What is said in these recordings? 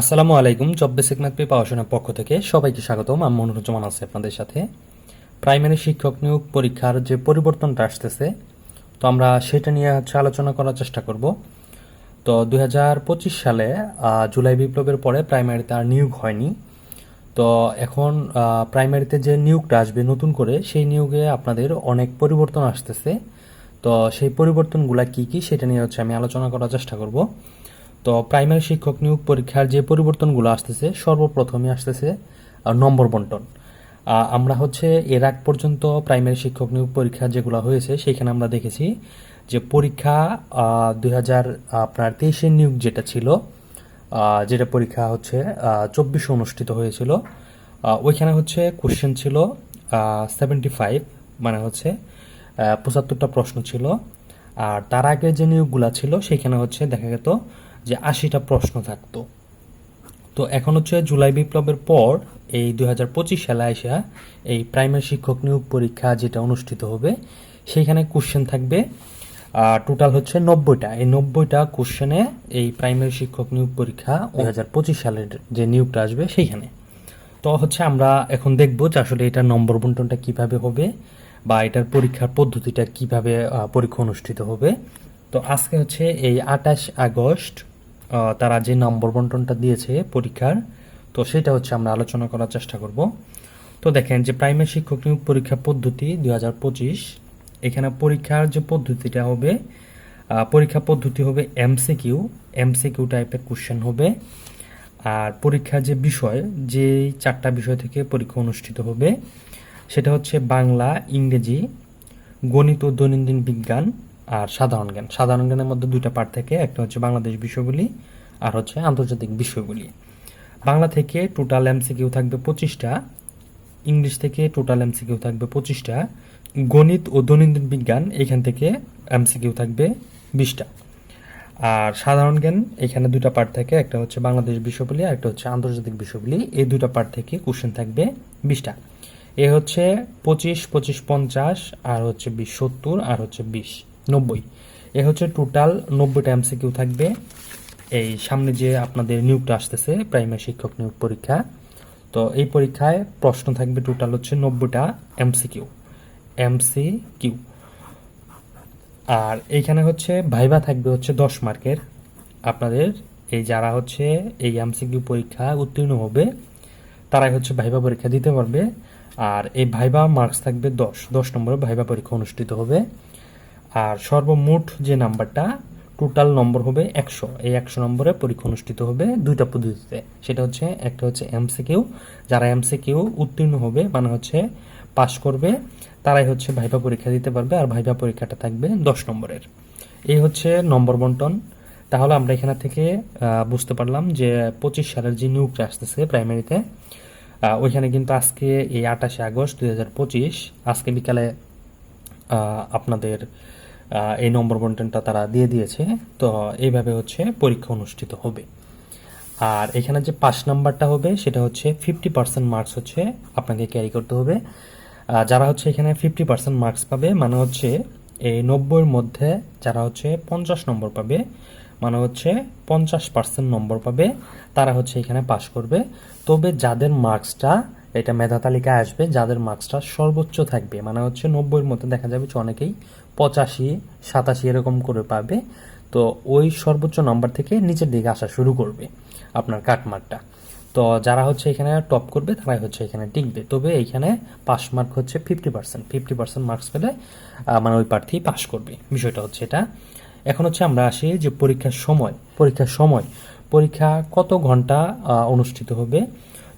আসসালামু আলাইকুম, job basic math pay পক্ষ থেকে সবাইকে স্বাগতম। আমি মনোরঞ্জন আছি আপনাদের সাথে। প্রাইমারি শিক্ষক নিয়োগ পরীক্ষার যে পরিবর্তনটা আসতেছে, তো আমরা সেটা নিয়ে হচ্ছে আলোচনা করার চেষ্টা করব। তো দু হাজার পঁচিশ সালে জুলাই বিপ্লবের পরে প্রাইমারিতে আর নিয়োগ হয়নি। তো এখন প্রাইমারিতে যে নিয়োগটা আসবে নতুন করে, সেই নিয়োগে আপনাদের অনেক পরিবর্তন আসতেছে। তো সেই পরিবর্তনগুলা কি কি সেটা নিয়ে হচ্ছে আমি আলোচনা করার চেষ্টা করব। তো প্রাইমারি শিক্ষক নিয়োগ পরীক্ষার যে পরিবর্তনগুলো আসতেছে সর্বপ্রথমে আসতেছে নম্বর বন্টন। আমরা হচ্ছে এর আগ পর্যন্ত প্রাইমারি শিক্ষক নিয়োগ পরীক্ষা যেগুলো হয়েছে, সেখানে আমরা দেখেছি যে পরীক্ষা দুই হাজার আপনার তেইশের নিয়োগ যেটা ছিল যেটা পরীক্ষা হচ্ছে চব্বিশে অনুষ্ঠিত হয়েছিল ওইখানে হচ্ছে কোশ্চেন ছিল সেভেন্টি ফাইভ মানে হচ্ছে পঁচাত্তরটা প্রশ্ন ছিল। আর তার আগে যে নিয়োগগুলো ছিল, সেখানে হচ্ছে দেখা যেত যে আশিটা প্রশ্ন থাকতো। তো এখন হচ্ছে জুলাই বিপ্লবের পর এই দু হাজার পঁচিশ সালে আসা এই প্রাইমারি শিক্ষক নিয়োগ পরীক্ষা যেটা অনুষ্ঠিত হবে, সেইখানে কোশ্চেন থাকবে। টোটাল হচ্ছে নব্বইটা। এই নব্বইটা কোশ্চেনে এই প্রাইমারি শিক্ষক নিয়োগ পরীক্ষা দু হাজার পঁচিশ সালের যে নিয়োগটা আসবে সেইখানে। তো হচ্ছে আমরা এখন দেখব যে আসলে এটার নম্বর বন্টনটা কীভাবে হবে বা এটার পরীক্ষার পদ্ধতিটা কীভাবে পরীক্ষা অনুষ্ঠিত হবে। তো আজকে হচ্ছে এই আঠাশ আগস্ট তারা যে নম্বর বন্টনটা দিয়েছে পরীক্ষার, তো সেটা হচ্ছে আমরা আলোচনা করার চেষ্টা করব। তো দেখেন যে প্রাইমারি শিক্ষক নিয়োগ পরীক্ষা পদ্ধতি দু হাজার পঁচিশ, এখানে পরীক্ষার যে পদ্ধতিটা হবে পরীক্ষা পদ্ধতি হবে এমসিকিউ এমসিকিউ টাইপের কোশ্চেন হবে, আর পরীক্ষার যে বিষয়, যে চারটা বিষয় থেকে পরীক্ষা অনুষ্ঠিত হবে, সেটা হচ্ছে বাংলা, ইংরেজি, গণিত ও দৈনন্দিন বিজ্ঞান আর সাধারণ জ্ঞান। সাধারণ জ্ঞানের মধ্যে দুইটা পার্ট থেকে, একটা হচ্ছে বাংলাদেশ বিষয়গুলি, আর হচ্ছে আন্তর্জাতিক বিষয়গুলি। বাংলা থেকে টোটাল এমসিকিউ থাকবে পঁচিশটা, ইংলিশ থেকে টোটাল এমসিকিউ থাকবে পঁচিশটা, গণিত ও দৈনন্দিন বিজ্ঞান এখান থেকে এমসিকিউ থাকবে বিশটা। আর সাধারণ জ্ঞান, এখানে দুটা পার্ট থাকে, একটা হচ্ছে বাংলাদেশ বিষয়গুলি আর একটা হচ্ছে আন্তর্জাতিক বিষয়গুলি। এই দুটো পার্ট থেকে কোশ্চেন থাকবে বিশটা। এ হচ্ছে পঁচিশ পঁচিশ, পঞ্চাশ, আর হচ্ছে বিশ, সত্তর, আর হচ্ছে বিশ। নব্বই। এ হচ্ছে টোটাল নব্বইটা এমসিকিউ থাকবে। এই সামনে যে আপনাদের নিয়োগটা আসতেছে প্রাইমারি শিক্ষক নিয়োগ পরীক্ষা, তো এই পরীক্ষায় প্রশ্ন থাকবে টোটাল হচ্ছে নব্বইটা এমসিকিউ এমসিকিউ আর এইখানে হচ্ছে ভাইবা থাকবে হচ্ছে দশ মার্কের। আপনাদের এই যারা হচ্ছে এই এমসিকিউ পরীক্ষা উত্তীর্ণ হবে, তারাই হচ্ছে ভাইবা পরীক্ষা দিতে পারবে। আর এই ভাইবা মার্কস থাকবে দশ। দশ নম্বরে ভাইবা পরীক্ষা অনুষ্ঠিত হবে। আর সর্বমোট যে নাম্বারটা টোটাল নম্বর হবে একশো। এই একশো নম্বরে পরীক্ষা অনুষ্ঠিত হবে দুইটা পদ্ধতিতে। সেটা হচ্ছে, একটা হচ্ছে এমসিকিউ যারা এমসিকিউ উত্তীর্ণ হবে মানে হচ্ছে পাশ করবে, তারাই হচ্ছে ভাইভা পরীক্ষা দিতে পারবে, আর ভাইভা পরীক্ষাটা থাকবে দশ নম্বরের। এই হচ্ছে নম্বর বন্টন। তাহলে আমরা এখানে থেকে বুঝতে পারলাম যে পঁচিশ সালের যে নিয়োগটা আসতেছে প্রাইমারিতে ওইখানে কিন্তু আজকে এই আঠাশে আগস্ট দু হাজার পঁচিশ, আজকে বিকালে আপনাদের এই নম্বর বন্টনটা তারা দিয়ে দিয়েছে। তো এইভাবে হচ্ছে পরীক্ষা অনুষ্ঠিত হবে। আর এখানে যে পাঁচ নাম্বারটা হবে, সেটা হচ্ছে ফিফটি পার্সেন্ট মার্কস হচ্ছে আপনাকে ক্যারি করতে হবে। যারা হচ্ছে এখানে ফিফটি পার্সেন্ট মার্কস পাবে মানে হচ্ছে এই নব্বইয়ের মধ্যে যারা হচ্ছে পঞ্চাশ নম্বর পাবে মানে হচ্ছে পঞ্চাশ পার্সেন্ট নম্বর পাবে, তারা হচ্ছে এখানে পাশ করবে। তবে যাদের মার্কসটা এটা মেধা তালিকায় আসবে, যাদের মার্কসটা সর্বোচ্চ থাকবে মানে হচ্ছে নব্বইয়ের মধ্যে দেখা যাবে যে অনেকেই পঁচাশি, সাতাশি এরকম করে পাবে। তো ওই সর্বোচ্চ নাম্বার থেকে নিচের দিকে আসা শুরু করবে আপনার কাটমার্কটা। তো যারা হচ্ছে এখানে টপ করবে, তারাই হচ্ছে এখানে টিকবে। তবে এইখানে পাস মার্ক হচ্ছে fifty percent fifty percent marks পেলে মানে ওই প্রার্থী পাস করবে। বিষয়টা হচ্ছে এটা। এখন হচ্ছে আমরা আসি যে পরীক্ষার সময়। পরীক্ষার সময়। পরীক্ষা কত ঘণ্টা অনুষ্ঠিত হবে?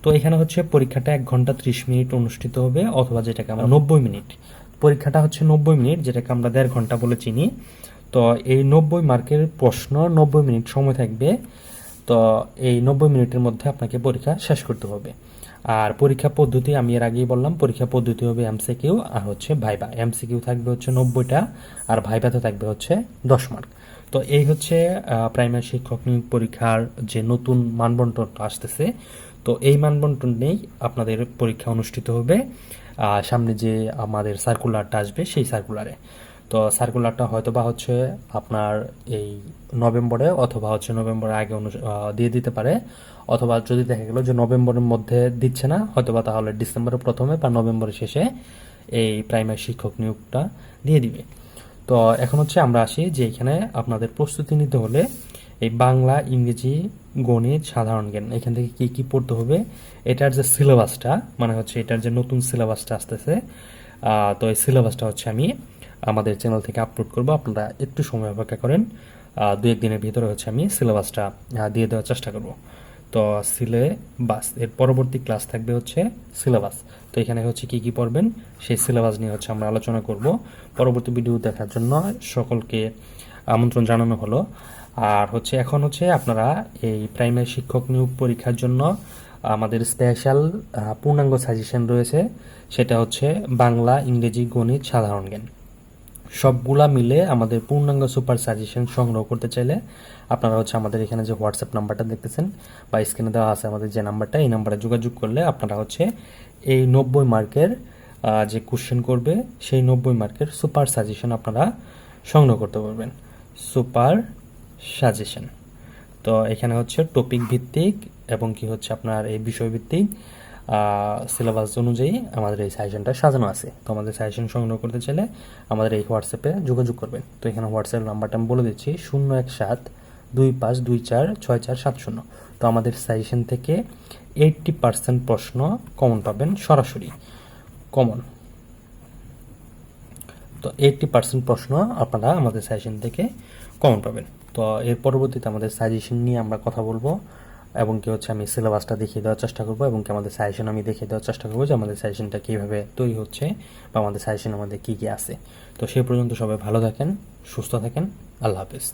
তো এখানে হচ্ছে পরীক্ষাটা এক ঘণ্টা ত্রিশ মিনিট অনুষ্ঠিত হবে, অথবা যেটাকে আমরা নব্বই মিনিট। পরীক্ষাটা হচ্ছে নব্বই মিনিট, যেটাকে আমরা দেড় ঘণ্টা বলে চিনি। তো এই নব্বই মার্কের প্রশ্ন, নব্বই মিনিট সময় থাকবে। তো এই নব্বই মিনিটের মধ্যে আপনাকে পরীক্ষা শেষ করতে হবে। আর পরীক্ষা পদ্ধতি, আমি এর আগেই বললাম, পরীক্ষা পদ্ধতি হবে এমসিকিউ আর হচ্ছে ভাইবা এমসিকিউ থাকবে হচ্ছে নব্বইটা আর ভাইবাতে থাকবে হচ্ছে দশ মার্ক তো এই হচ্ছে প্রাইমারি শিক্ষক নিয়োগ পরীক্ষার যে নতুন মানবন্টনটা আসতেছে তো এই মানবন্টন নেই আপনাদের পরীক্ষা অনুষ্ঠিত হবে। সামনে যে আমাদের সার্কুলারটা আসবে, সেই সার্কুলারে তো সার্কুলারটা হয়তো বা হচ্ছে আপনার এই নভেম্বরে অথবা হচ্ছে নভেম্বরের আগে দিয়ে দিতে পারে। অথবা যদি দেখা গেল যে নভেম্বরের মধ্যে দিচ্ছে না হয়তো বা তাহলে ডিসেম্বরের প্রথমে বা নভেম্বরের শেষে এই প্রাইমারি শিক্ষক নিয়োগটা দিয়ে দিবে। তো এখন হচ্ছে আমরা আসি যে এখানে আপনাদের প্রস্তুতি নিতে হলে এই বাংলা, ইংরেজি গণিত সাধারণ জ্ঞান। এখান থেকে কি কি পড়তে হবে? এটার যে সিলেবাসটা মানে হচ্ছে এটার যে নতুন সিলেবাসটা আসতেছে তো এই সিলেবাসটা হচ্ছে আমি আমাদের চ্যানেল থেকে আপলোড করব। আপনারা একটু সময় অপেক্ষা করেন দু এক দিনের ভিতরে হচ্ছে আমি সিলেবাসটা দিয়ে দেওয়ার চেষ্টা করব। তো সিলেবাস এর পরবর্তী ক্লাস থাকবে হচ্ছে সিলেবাস তো এখানে হচ্ছে কি কি পড়বেন? সেই সিলেবাস নিয়ে হচ্ছে আমরা আলোচনা করব। পরবর্তী ভিডিও দেখার জন্য সকলকে আমন্ত্রণ জানানো হলো। আর হচ্ছে এখন হচ্ছে আপনারা এই প্রাইমারি শিক্ষক নিয়োগ পরীক্ষার জন্য আমাদের স্পেশাল পূর্ণাঙ্গ সাজেশন রয়েছে। সেটা হচ্ছে বাংলা, ইংরেজি, গণিত, সাধারণ জ্ঞান। সবগুলা মিলে আমাদের পূর্ণাঙ্গ সুপার সাজেশন সংগ্রহ করতে চাইলে আপনারা হচ্ছে আমাদের এখানে যে হোয়াটসঅ্যাপ নাম্বারটা দেখতেছেন বা স্ক্রিনে দেওয়া আছে আমাদের যে নাম্বারটা, এই নাম্বারে যোগাযোগ করলে আপনারা হচ্ছে এই নব্বই মার্কের যে কোশ্চেন করবে, সেই নব্বই মার্কের সুপার সাজেশন আপনারা সংগ্রহ করতে পারবেন। সুপার সাজেশন তো এখানে হচ্ছে টপিক ভিত্তিক এবং কি হচ্ছে আপনার এই বিষয় ভিত্তিক সিলেবাস অনুযায়ী আমাদের এই সাজেশনটা সাজানো আছে। তো আমাদের সাজেশন সংগ্রহ করতে চাইলে আমাদের এই হোয়াটসঅ্যাপে যোগাযোগ করবেন। তো এখানে হোয়াটসঅ্যাপ নাম্বারটা আমি বলে দিচ্ছি, শূন্য এক সাত দুই পাঁচ দুই চার ছয় চার সাত শূন্য। তো আমাদের সাজেশন থেকে এইটটি পার্সেন্ট প্রশ্ন কমন পাবেন সরাসরি। কমন তো এইটটি পার্সেন্ট প্রশ্ন আপনারা আমাদের সাজেশন থেকে কমন পাবেন। তো এর পরবর্তীতে আমাদের সাজেশন নিয়ে আমরা কথা বলব এবং কি হচ্ছে আমি সিলেবাসটা দেখিয়ে দেওয়ার চেষ্টা করব এবং কি আমাদের সাজেশন আমি দেখিয়ে দেওয়ার চেষ্টা করব যে আমাদের সাজেশনটা কীভাবে তৈরি হচ্ছে বা আমাদের সাজেশন আমাদের কী কী আছে। তো সেই পর্যন্ত সবাই ভালো থাকেন, সুস্থ থাকেন, আল্লাহ হাফিজ।